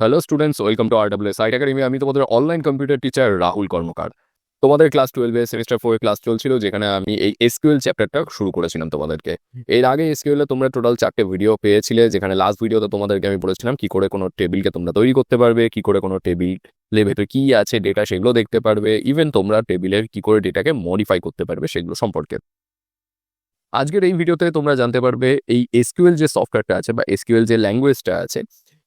Hello students welcome to R W site academy আমি তোমাদের online computer teacher Rahul Karmakar. তোমাদের class টুয়েলভে semester four class চলছিল, যেখানে আমি এই এসকিউএল চ্যাপ্টারটা শুরু করেছিলাম তোমাদেরকে। এর আগে এসকিউএল তোমরা টোটাল চারটে ভিডিও পেয়েছিলে, যেখানে লাস্ট ভিডিওতে তোমাদেরকে আমি বলেছিলাম কি করে কোনো টেবিলকে তোমরা তৈরি করতে পারবে, কি করে কোনো টেবিল ভেতরে কি আছে ডেটা সেগুলো দেখতে পারবে ইভেন তোমরা টেবিলের কি করে ডেটাকে মডিফাই করতে পারবে সেগুলো সম্পর্কে। আজকের এই ভিডিওতে তোমরা জানতে পারবে, এই এসকিউএল যে সফটওয়্যারটা আছে বা এসকিউএল যে ল্যাঙ্গুয়েজটা আছে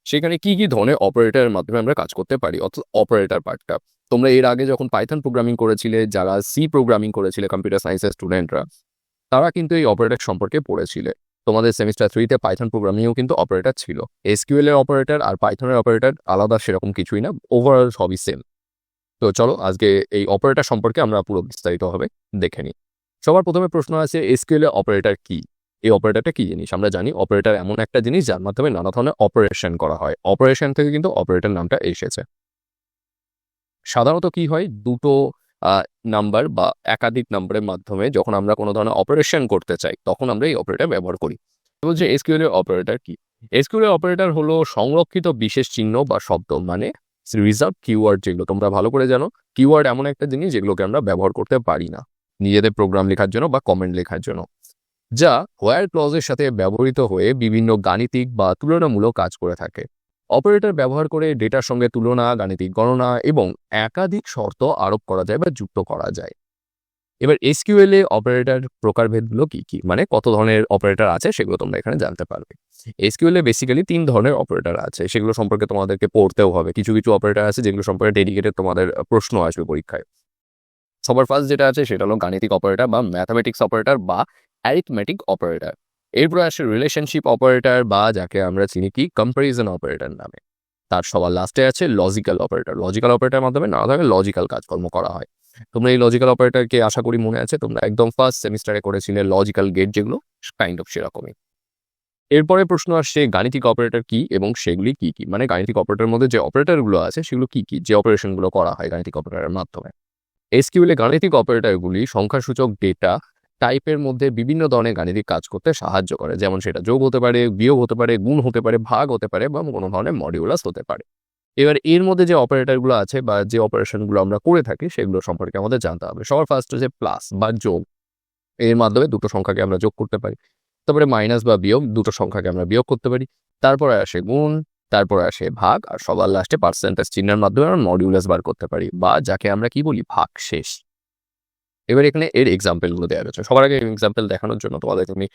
সেখানে কি কি ধরনের অপারেটরের মাধ্যমে আমরা কাজ করতে পারি, অর্থাৎ অপারেটর পার্টটা তোমরা এর আগে যখন পাইথন প্রোগ্রামিং করেছিলে, যারা সি প্রোগ্রামিং করেছিলে কম্পিউটার সায়েন্সের স্টুডেন্টরা তারা কিন্তু এই অপারেটর সম্পর্কে পড়েছিলে। তোমাদের সেমিস্টার থ্রিতে পাইথন প্রোগ্রামিংও কিন্তু অপারেটর ছিল। এসকিউএল এর অপারেটর আর পাইথনের অপারেটর আলাদা সেরকম কিছুই না ওভারঅল সবই সেম তো চলো, আজকে এই অপারেটর সম্পর্কে আমরা পুরো বিস্তারিতভাবে দেখে নিই। সবার প্রথমে প্রশ্ন আছে এসকিউএল অপারেটর কি? এই অপারেটরটা কি জিনিস? আমরা জানি অপারেটর এমন একটা জিনিস যার মাধ্যমে নানা ধরনের অপারেশন করা হয়। অপারেশন থেকে কিন্তু অপারেটর নামটা এসেছে। সাধারণত কি হয়? দুটো নাম্বার বা একাধিক নাম্বারের মাধ্যমে যখন আমরা কোনো ধরনের অপারেশন করতে চাই, তখন আমরা এই অপারেটর ব্যবহার করি। বলছে এসকিউএল এর অপারেটর কি? এসকিউএল এর অপারেটর হলো সংরক্ষিত বিশেষ চিহ্ন বা শব্দ মানে রিজার্ভ কিওয়ার্ড যেগুলো, তোমরা ভালো করে জানো কিওয়ার্ড এমন একটা জিনিস যেগুলোকে আমরা ব্যবহার করতে পারি না। নিজেদের প্রোগ্রাম লেখার জন্য বা কমেন্ট লেখার জন্য। যা হোয়ার ক্লজের সাথে ব্যবহৃত হয়ে বিভিন্ন গাণিতিক বা তুলনামূলক কাজ করে থাকে। অপারেটর ব্যবহার করে ডেটার সঙ্গে তুলনা, গাণিতিক গণনা এবং একাধিক শর্ত আরোপ করা যায় বা যুক্ত করা যায়। এবার এসকিউএল এ অপারেটর প্রকারভেদগুলো কি কি? মানে কত ধরনের অপারেটর আছে সেগুলো তোমরা এখানে জানতে পারবে। এসকিউএল এ বেসিক্যালি তিন ধরনের অপারেটর আছে। সেগুলো সম্পর্কে তোমাদেরকে পড়তেও হবে। কিছু কিছু অপারেটর আছে যেগুলো সম্পর্কে ডেডিকেটেড তোমাদের প্রশ্ন আসবে পরীক্ষায়। সবার ফার্স্ট যেটা আছে সেটা হলো গাণিতিক অপারেটর বা ম্যাথামেটিক্স অপারেটর বা অ্যারিথমেটিক অপারেটর এরপরে আসে রিলেশনশিপ অপারেটর বা যাকে আমরা চিনি কি? কম্পারিজন অপারেটর নামে। তার সবার লাস্টে আছে লজিক্যাল অপারেটর লজিক্যাল অপারেটরের মাধ্যমে নানা ধরনের লজিক্যাল কাজকর্ম করা হয়। তোমরা এই লজিক্যাল অপারেটরকে আশা করি মনে আছে? তোমরা একদম ফার্স্ট সেমিস্টারে করেছিলে লজিক্যাল গেট যেগুলো কাইন্ড অফ সেরকমই। এরপরে প্রশ্ন আসছে গাণিতিক অপারেটর কি এবং সেগুলি কি কি? মানে গাণিতিক অপারেটরের মধ্যে যে অপারেটরগুলো আছে সেগুলো কি কি? যে অপারেশনগুলো করা হয় গাণিতিক অপারেটরের মাধ্যমে। এসকিউলে গাণিতিক অপারেটরগুলি সংখ্যাসূচক ডেটা টাইপের মধ্যে বিভিন্ন ধরনের গাণিতিক কাজ করতে সাহায্য করে। যেমন সেটা যোগ হতে পারে, বিয়োগ হতে পারে, গুণ হতে পারে, ভাগ হতে পারে বা কোনো ধরনের মডিউলাস হতে পারে। এবার এর মধ্যে যে অপারেটরগুলো আছে বা যে অপারেশনগুলো আমরা করে থাকি সেগুলো সম্পর্কে আমাদের জানতে হবে। সবার ফার্স্ট হচ্ছে প্লাস বা যোগ। এর মাধ্যমে দুটো সংখ্যাকে আমরা যোগ করতে পারি। তারপরে মাইনাস বা বিয়োগ, দুটো সংখ্যাকে আমরা বিয়োগ করতে পারি। তারপরে আসে গুণ, তারপরে আসে ভাগ, আর সবার লাস্টে পার্সেন্টেজ চিহ্নের মাধ্যমে আমরা মডিউলাস বার করতে পারি বা যাকে আমরা কি বলি? ভাগ শেষ এবার এখানে এর এক্সাম্পলগুলো দেওয়া রয়েছে সবার আগে এক্সাম্পল দেখানোর জন্য তোমাদের আমি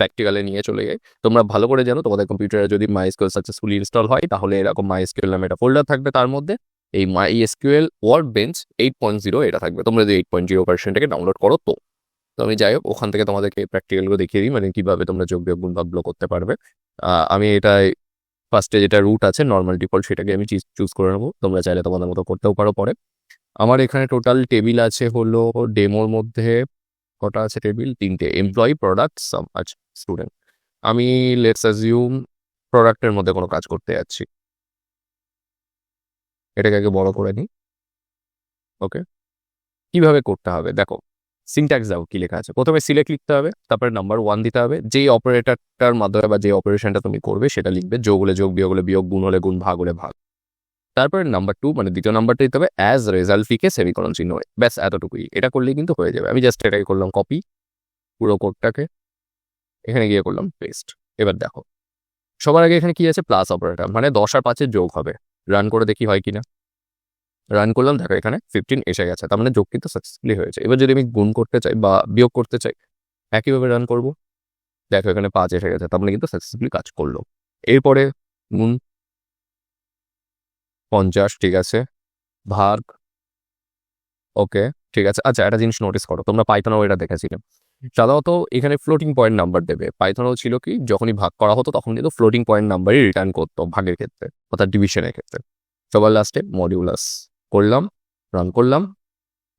প্র্যাকটিক্যালে নিয়ে চলে যাই। তোমরা ভালো করে জানো, তোমাদের কম্পিউটারে যদি মাই এসকিউএল সাকসেসফুলি ইনস্টল হয়, তাহলে এরকম মাই এসকিউএল নামে একটা ফোল্ডার থাকবে তার মধ্যে। এই my SQL workbench eight point zero এটা থাকবে। তোমরা যদি এইট পয়েন্ট জিরো ভার্সনটাকে ডাউনলোড করো তো। তো আমি যাই হোক, ওখান থেকে তোমাদেরকে প্র্যাকটিক্যালগুলো দেখিয়ে দিই মানে কীভাবে তোমরা যোগ বিয়োগ গুণ ভাগগুলো করতে পারবে। আমি এটাই ফার্স্টে যেটা রুট আছে নর্মাল ডিফল্ট সেটাকে আমি চুজ করে নেব। তোমরা চাইলে তোমাদের মতো করতেও পারো পরে। আমার এখানে টোটাল টেবিল আছে হলো ডেমোর মধ্যে কটা আছে টেবিল তিনটে। এমপ্লয়ি প্রোডাক্ট সাম আচ্ছা স্টুডেন্ট আমি লেটস অ্যাজিউম প্রোডাক্টের মধ্যে কোনো কাজ করতে যাচ্ছি। এটাকে আগে বড় করে নিই। ওকে কীভাবে করতে হবে? দেখো সিনট্যাক্স দাও কি লেখা আছে। প্রথমে সিলেক্ট লিখতে হবে, তারপরে নাম্বার ওয়ান দিতে হবে। যেই অপারেটরটার মাধ্যমে বা যে অপারেশনটা তুমি করবে, সেটা লিখবে। যোগ হলে যোগ, বিয়োগ হলে বিয়োগ, গুণ হলে গুণ, ভাগ হলে ভাগ। তারপরে নাম্বার টু মানে দ্বিতীয় নাম্বারটা দিতে হবে অ্যাজ রেজাল্ট লিখে সেমিকলন চিহ্ন হয়ে। ব্যাস, এতটুকুই। এটা করলেই কিন্তু হয়ে যাবে। আমি জাস্ট এটাকে করলাম কপি পুরো কোডটাকে। এখানে গিয়ে করলাম পেস্ট এবার দেখো, সবার আগে এখানে কি আছে? প্লাস অপারেটর মানে দশ আর পাঁচের যোগ হবে। রান করে দেখি হয় কিনা। রান করলাম, দেখো এখানে ফিফটিন এসে গেছে। তার মানে যোগ কিন্তু সাকসেসফুলি হয়েছে। এবার যদি আমি গুণ করতে চাই বা বিয়োগ করতে চাই, একইভাবে রান করব। দেখো এখানে পাঁচ এসে গেছে, তার মানে কিন্তু সাকসেসফুলি কাজ করল। এরপরে গুণ পঞ্চাশ, ঠিক আছে। ভাগ ওকে, ঠিক আছে। আচ্ছা একটা জিনিস নোটিস করো, তোমরা পাইথনেও এটা দেখেছিলে। সাধারণত এখানে ফ্লোটিং পয়েন্ট নাম্বার দেবে। পাইথনেও ছিল কি, যখনই ভাগ করা হতো তখন কিন্তু ফ্লোটিং পয়েন্ট নাম্বারই রিটার্ন করতো ভাগের ক্ষেত্রে, অর্থাৎ ডিভিশনের ক্ষেত্রে। সবার লাস্টে মডিউলাস করলাম রান করলাম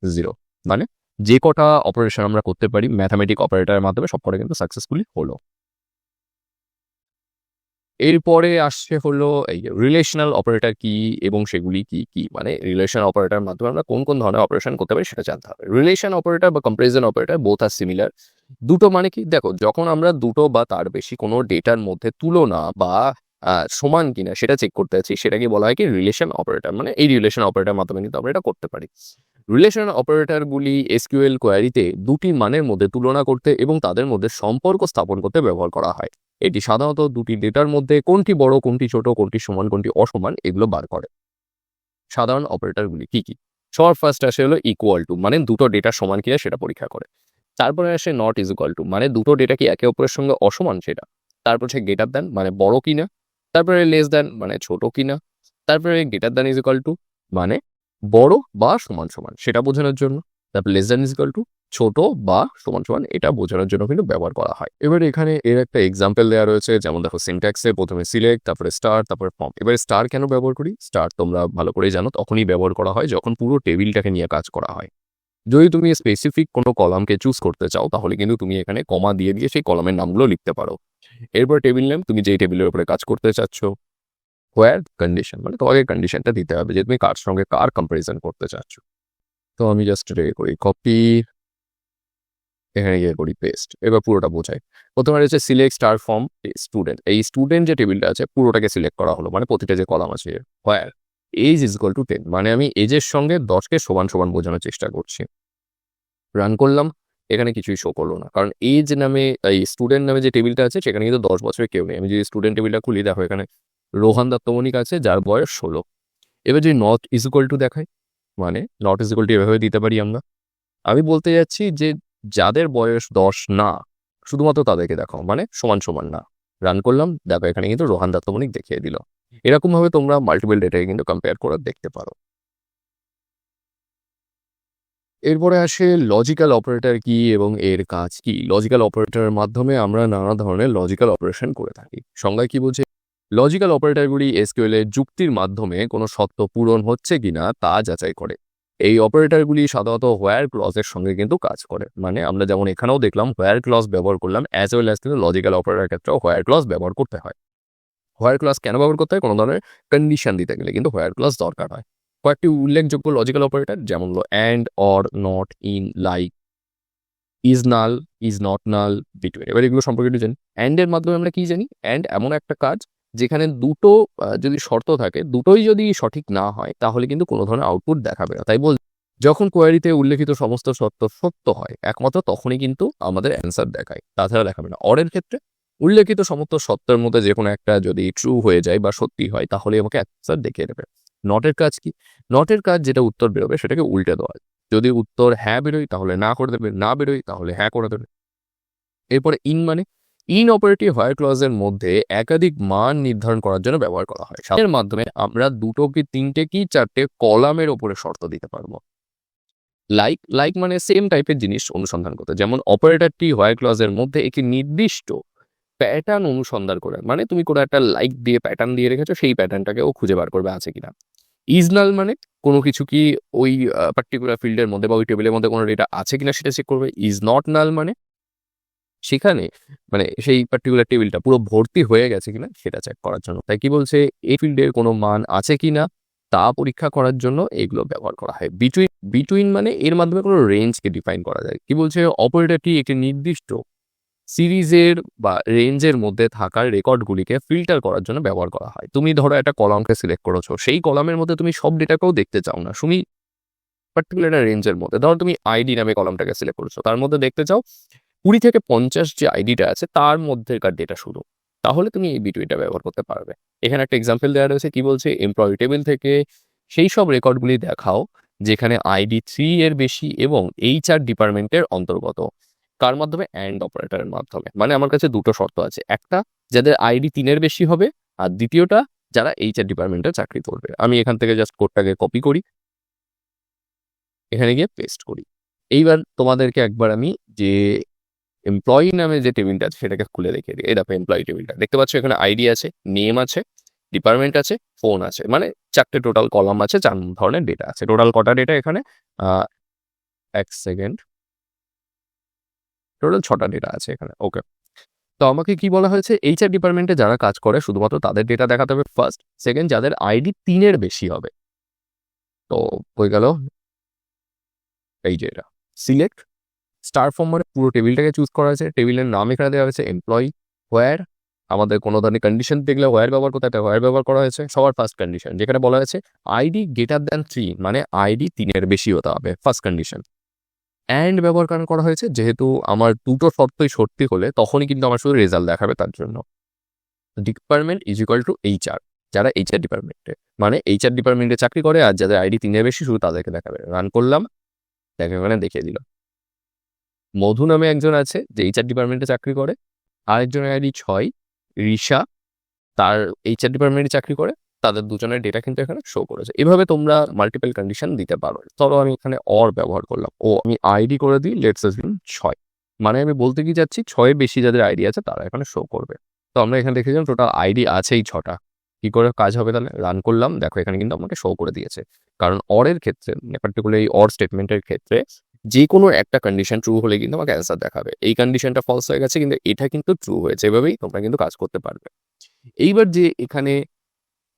জিরো মানে যে কটা অপারেশন আমরা করতে পারি ম্যাথামেটিক অপারেটারের মাধ্যমে সব কটা কিন্তু সাকসেসফুলি হলো। এরপরে আসছে হলো এই রিলেশনাল অপারেটর কি এবং সেগুলি কি কি মানে রিলেশন অপারেটর মাধ্যমে আমরা কোন কোন ধরনের অপারেশন করতে পারি সেটা জানতে হবে। রিলেশন অপারেটর বা comparison operator both are similar দুটো মানে কি? দেখো, যখন আমরা দুটো বা তার বেশি কোনো ডেটার মধ্যে তুলনা বা সমান কিনা সেটা চেক করতে যাচ্ছি সেটাকে বলা হয় কি রিলেশন অপারেটর মানে এই রিলেশন অপারেটর মাধ্যমে কিন্তু আমরা এটা করতে পারি। রিলেশন অপারেটরগুলি এসকিউএল কোয়ারিতে দুটি মানের মধ্যে তুলনা করতে এবং তাদের মধ্যে সম্পর্ক স্থাপন করতে ব্যবহার করা হয়। এটি সাধারণত দুটি ডেটার মধ্যে কোনটি বড়, কোনটি ছোট, কোনটি সমান, কোনটি অসমান এগুলো বার করে। সাধারণ অপারেটরগুলি কি কি? সবার ফার্স্ট আসে হলো ইকুয়াল টু মানে দুটো ডেটা সমান কিনা সেটা পরীক্ষা করে। তারপরে আসে নট ইজ ইকুয়াল টু মানে দুটো ডেটা কি একে অপরের সঙ্গে অসমান সেটা? তারপর হচ্ছে গেটার দেন মানে বড় কিনা? তারপরে লেস দেন মানে ছোট কিনা? তারপরে greater than is equal to মানে বড় বা সমান সমান, সেটা বোঝানোর জন্য। তারপর less than is equal to ছোট বা সমান সমান এটা বোঝানোর জন্য কিন্তু ব্যবহার করা হয়। এবার এখানে এর একটা এক্সাম্পল দেওয়া রয়েছে, যেমন দেখো সিনট্যাক্সে প্রথমে সিলেক্ট তারপরে স্টার তারপরে ফর্ম এবার স্টার কেন ব্যবহার করি? স্টার তোমরা ভালো করে জানো, তখনই ব্যবহার করা হয় যখন পুরো টেবিলটাকে নিয়ে কাজ করা হয়। যদি তুমি স্পেসিফিক কোনো কলামকে চুজ করতে চাও, তাহলে কিন্তু তুমি এখানে কমা দিয়ে দিয়ে সেই কলামের নামগুলো লিখতে পারো। এরপর টেবিল নেম তুমি যেই টেবিলের উপরে কাজ করতে চাচ্ছ হোয়ার কন্ডিশন মানে তোমাকে কন্ডিশনটা দিতে হবে যে তুমি কার সঙ্গে কার কম্পারিজন করতে চাচ্ছ। তো আমি জাস্ট রে করি কপি এখানে গিয়ে করি পেস্ট এবার পুরোটা বোঝাই। প্রথমে রয়েছে সিলেক্ট স্টার ফর্ম স্টুডেন্ট এই স্টুডেন্ট যে টেবিলটা আছে, পুরোটাকে সিলেক্ট করা হলো মানে প্রতিটা যে কলাম আছে where age is equal to ten মানে আমি এজের সঙ্গে দশকে সমান সমান বোঝানোর চেষ্টা করছি। রান করলাম, এখানে কিছুই শো করল না, কারণ এজ নামে, এই স্টুডেন্ট নামে যে টেবিলটা আছে, সেখানে কিন্তু দশ বছরের কেউ নেই। আমি যদি স্টুডেন্ট টেবিলটা খুলি, দেখো এখানে রোহান দত্তমণিক আছে, যার বয়স ষোলো। এবার যদি নট ইজ ইকুয়াল টু দেখাই মানে নট ইজ ইকুয়াল টু এভাবে দিতে পারি আমরা। আমি বলতে যাচ্ছি যে যাদের বয়স দশ না, শুধুমাত্র তাদেরকে দেখাও মানে সমান সমান না। রান করলাম, দেখো এখানে কিন্তু রোহান দত্তমণিক দেখিয়ে দিল। এরকমভাবে তোমরা মাল্টিপল ডেটাকে কিন্তু কম্পেয়ার করে দেখতে পারো। এরপরে আসে লজিক্যাল অপারেটর কি এবং এর কাজ কি? লজিক্যাল অপারেটরের মাধ্যমে আমরা নানা ধরনের লজিক্যাল অপারেশন করে থাকি। সংজ্ঞায় কি বলছে? লজিক্যাল অপারেটরগুলি এসকিউএল যুক্তির মাধ্যমে কোনো সত্য পূরণ হচ্ছে কিনা তা যাচাই করে। এই অপারেটরগুলি সাধারণত হোয়ার ক্লজের সঙ্গে কিন্তু কাজ করে। মানে আমরা যেমন এখানেও দেখলাম হোয়ার ক্লজ ব্যবহার করলাম অ্যাজ ওয়েল অ্যাজ কিন্তু লজিক্যাল অপারেটর ক্ষেত্রেও হোয়ার ক্লজ ব্যবহার করতে হয়। হোয়ার ক্লজ কেন ব্যবহার করতে হয়? কোনো ধরনের কন্ডিশন দিতে গেলে কিন্তু হোয়ার ক্লজ দরকার হয়। কয়েকটি উল্লেখযোগ্য লজিক্যাল অপারেটর যেমন হলো and or not in like is null is not null between এবার এগুলো সম্পর্কে একটু জানি। অ্যান্ডের মাধ্যমে আমরা কি জানি? অ্যান্ড এমন একটা কাজ যেখানে দুটো যদি শর্ত থাকে, দুটোই যদি সঠিক না হয়, তাহলে কিন্তু কোনো ধরনের আউটপুট দেখাবে না। তাই বল, যখন কোয়ারিতে উল্লেখিত সমস্ত শর্ত সত্য হয়, একমাত্র তখনই কিন্তু আমাদের অ্যান্সার দেখায়, তাছাড়া দেখাবে না। অরের ক্ষেত্রে উল্লেখিত সমস্ত সত্যের মধ্যে যে কোনো একটা যদি ট্রু হয়ে যায় বা সত্যি হয়, তাহলে আমাকে অ্যান্সার দেখিয়ে দেবে। নটের কাজ কি? নটের কাজ যেটা উত্তর বেরোবে, সেটাকে উল্টে দেওয়া। যদি উত্তর হ্যাঁ বেরোয়, তাহলে না করে দেবে, না বেরোয়, তাহলে হ্যাঁ করে দেবে। এরপরে ইন মানে? ইন অপারেটিভ হোয়ার ক্লজের মধ্যে একাধিক মান নির্ধারণ করার জন্য ব্যবহার করা হয়। এর মাধ্যমে আমরা দুটো কি তিনটে কি চারটে কলামের ওপরে শর্ত দিতে পারব। লাইক লাইক মানে সেম টাইপের জিনিস অনুসন্ধান করতে। যেমন অপারেটরটি হোয়ার ক্লজের মধ্যে একটি নির্দিষ্ট প্যাটার্ন অনুসন্ধান করে। মানে তুমি কোনো একটা লাইক দিয়ে প্যাটার্ন দিয়ে রেখেছো, সেই প্যাটার্নটাকে ও খুঁজে বার করবে আছে কিনা। ইজনাল মানে কোনো কিছু কি ওই পার্টিকুলার ফিল্ডের মধ্যে বা ওই টেবিলের মধ্যে কোনো ডেটা আছে কিনা সেটা চেক করবে। ইজ নট নাল মানে সেখানে মানে সেই পার্টিকুলার টেবিলটা পুরো ভর্তি হয়ে গেছে কিনা সেটা চেক করার জন্য। তাই কি বলছে? এই ফিল্ডের কোনো মান আছে কিনা? তা পরীক্ষা করার জন্য এগুলো ব্যবহার করা হয়। বিটুইন বিটুইন মানে এর মাধ্যমে কোনো রেঞ্জকে ডিফাইন করা যায়। কি বলছে? অপারেটরটি একটি নির্দিষ্ট সিরিজের বা রেঞ্জের মধ্যে থাকার রেকর্ডগুলিকে ফিল্টার করার জন্য ব্যবহার করা হয়। তুমি ধরো একটা কলামকে সিলেক্ট করেছ। সেই কলামের মধ্যে তুমি সব ডেটাকেও দেখতে চাও না। তুমি পার্টিকুলার রেঞ্জের মধ্যে, ধরো তুমি আইডি নামে কলামটাকে সিলেক্ট করেছ। তার মধ্যে দেখতে চাও কুড়ি থেকে পঞ্চাশ যে আইডিটা আছে, তার মধ্যেকার ডেটা শুরু। তাহলে তুমি এই বিটুইনটা ব্যবহার করতে পারবে। এখানে একটা এক্সাম্পল দেওয়া রয়েছে, কি বলছে? এমপ্লয়ি টেবিল থেকে সেই সব রেকর্ডগুলি দেখাও, যেখানে আইডি থ্রি এর বেশি এবং এইচআর ডিপার্টমেন্টের অন্তর্গত। কার মাধ্যমে? অ্যান্ড অপারেটরের মাধ্যমে। মানে আমার কাছে দুটো শর্ত আছে। একটা, যাদের আইডি তিনের বেশি হবে, আর দ্বিতীয়টা, যারা এইচআর ডিপার্টমেন্টের চাকরি করবে। আমি এখান থেকে জাস্ট কোডটাকে কপি করি। এখানে গিয়ে পেস্ট করি। এইবার তোমাদেরকে একবার আমি যে এমপ্লয়ি নামে যে টেবিলটা আছে, সেটাকে খুলে দেখিয়ে দিই। দেখো এমপ্লয়ি টেবিলটা দেখতে পাচ্ছ, এখানে আইডি আছে নেম আছে ডিপার্টমেন্ট আছে ফোন আছে। মানে চারটে টোটাল কলাম আছে, চার ধরনের ডেটা আছে। টোটাল কটা ডেটা এখানে? এক সেকেন্ড টোটাল ছটা ডেটা আছে এখানে। ওকে তো আমাকে কি বলা হয়েছে? এইচআর ডিপার্টমেন্টে যারা কাজ করে, শুধুমাত্র তাদের ডেটা দেখাতে হবে ফার্স্ট সেকেন্ড যাদের আইডি তিনের বেশি হবে। তো, হয়ে গেল। এই যে এটা। সিলেক্ট স্টার ফর্ম মানে পুরো টেবিলটাকে চুজ করা হয়েছে। টেবিলের নাম এখানে দেওয়া হয়েছে এমপ্লয়ি হোয়ার আমাদের কোনো ধরনের কন্ডিশন দেখলে হোয়ার ব্যবহার করতে একটা হোয়ার ব্যবহার করা হয়েছে। সবার ফার্স্ট কন্ডিশন যেখানে বলা হয়েছে আইডি গ্রেটার দ্যান থ্রি মানে আইডি তিনের বেশি হতে হবে ফার্স্ট কন্ডিশন অ্যান্ড ব্যবহার কারণ করা হয়েছে, যেহেতু আমার দুটো শর্তই সত্যি হলে তখনই কিন্তু আমার শুধু রেজাল্ট দেখাবে তার জন্য। Department is equal to HR যারা এইচআর ডিপার্টমেন্টে মানে এইচআর ডিপার্টমেন্টে চাকরি করে আর যাদের আইডি তিনের বেশি শুধু তাদেরকে দেখাবে। রান করলাম দেখে ওখানে দেখিয়ে দিল। মধু নামে একজন আছে, যে এইচআর ডিপার্টমেন্টে চাকরি করে। আরেকজনের আইডি ছয়, রিশা। তার এইচআর ডিপার্টমেন্টে চাকরি করে। তাদের দুজনের ডেটা কিন্তু এখানে শো করেছে। এভাবে তোমরা মাল্টিপল কন্ডিশন দিতে পারো। ধরো আমি এখানে অর ব্যবহার করলাম। ও, আমি আইডি করে দিই লেটস অ্যাজিউম ছয়। মানে আমি বলতে কি যাচ্ছি ছয় বেশি যাদের আইডি আছে, তারা এখানে শো করবে। তো আমরা এখানে দেখেছিলাম টোটাল আইডি আছেই ছটা। কি করে কাজ হবে তাহলে? রান করলাম। দেখো এখানে কিন্তু আমাকে শো করে দিয়েছে। কারণ অরের ক্ষেত্রে পার্টিকুলার এই অর স্টেটমেন্টের ক্ষেত্রে যে কোনো একটা কন্ডিশন ট্রু হলে কিন্তু আমাকে অ্যান্সার দেখাবে। এই কন্ডিশনটা ফলস হয়ে গেছে, কিন্তু এটা কিন্তু ট্রু হয়েছে। এভাবেই তোমরা কিন্তু কাজ করতে পারবে। এইবার যে এখানে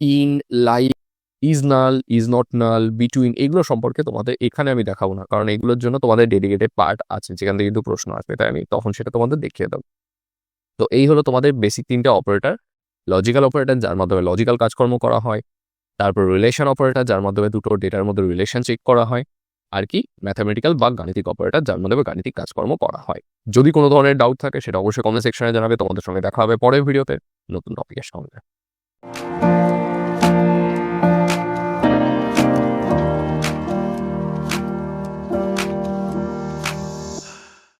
in like is null is not null between এগুলো সম্পর্কে তোমাদের এখানে আমি দেখাবো না, কারণ এগুলোর জন্য তোমাদের ডেডিকেটেড পার্ট আছে, যেখান থেকে কিন্তু প্রশ্ন আসবে, তাই আমি তখন সেটা তোমাদের দেখিয়ে দেবো। তো এই হলো তোমাদের বেসিক তিনটে অপারেটার লজিক্যাল অপারেটার যার মাধ্যমে লজিক্যাল কাজকর্ম করা হয়, তারপর রিলেশন অপারেটার যার মাধ্যমে দুটো ডেটার মধ্যে রিলেশন চেক করা হয়। আর কি ম্যাথামেটিক্যাল বা গাণিতিক অপারেটর যার মাধ্যমে গাণিতিক কাজকর্ম করা হয়। যদি কোনো ধরনের ডাউট থাকে, সেটা অবশ্যই কমেন্ট সেকশনে জানাবে। তোমাদের সঙ্গে দেখা হবে পরের ভিডিওতে নতুন টপিকের সঙ্গে।